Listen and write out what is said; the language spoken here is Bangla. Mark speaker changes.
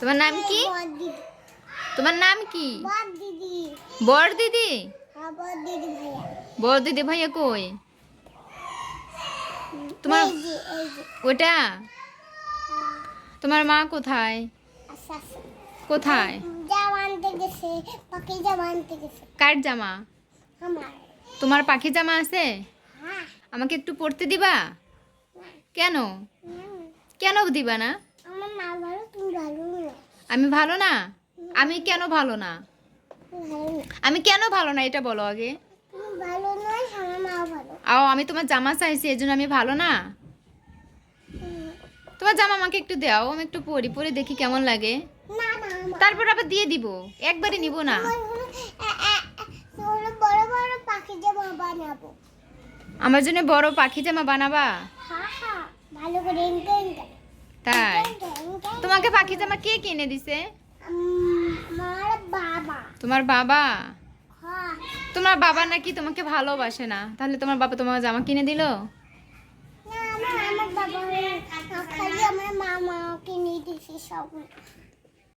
Speaker 1: তোমার নাম কি? তোমার নাম কি?
Speaker 2: বড় দিদি।
Speaker 1: বর দিদি?
Speaker 2: হ্যাঁ বড় দিদি ভাইয়া।
Speaker 1: বর দিদি ভাইয়া কই? তোমার ওটা তোমার মা কোথায়?
Speaker 2: আচ্ছা আচ্ছা।
Speaker 1: কোথায়? কার জামা? তোমার পাখি জামা আছে?
Speaker 2: হ্যাঁ।
Speaker 1: আমাকে একটু পড়তে দিবা? কেন? কেন দিবা না
Speaker 2: আমার মা ভালো তুমি ভালো না
Speaker 1: আমি ভালো না? আমি কেন ভালো না? আমি কেন ভালো না? এটা বলো আগে। আও, আমি তোমার জামা চাইছি এই জন্য আমি ভালো না? তোমার জামা আমাকে একটু দাও, আমি একটু পরি, পরে দেখি কেমন লাগে। তারপর আবার দিয়ে দিব একবারে নিব না।
Speaker 2: আমার
Speaker 1: জন্য বড় পাখি জামা বানাবা
Speaker 2: ভালো করে
Speaker 1: তোমাকে পাখি জামা কে কিনে দিছে? তোমার বাবা?
Speaker 2: হ্যাঁ।
Speaker 1: তোমার বাবা নাকি তোমাকে ভালোবাসে না। তাহলে তোমার বাবা তোমার জামা কিনে দিল?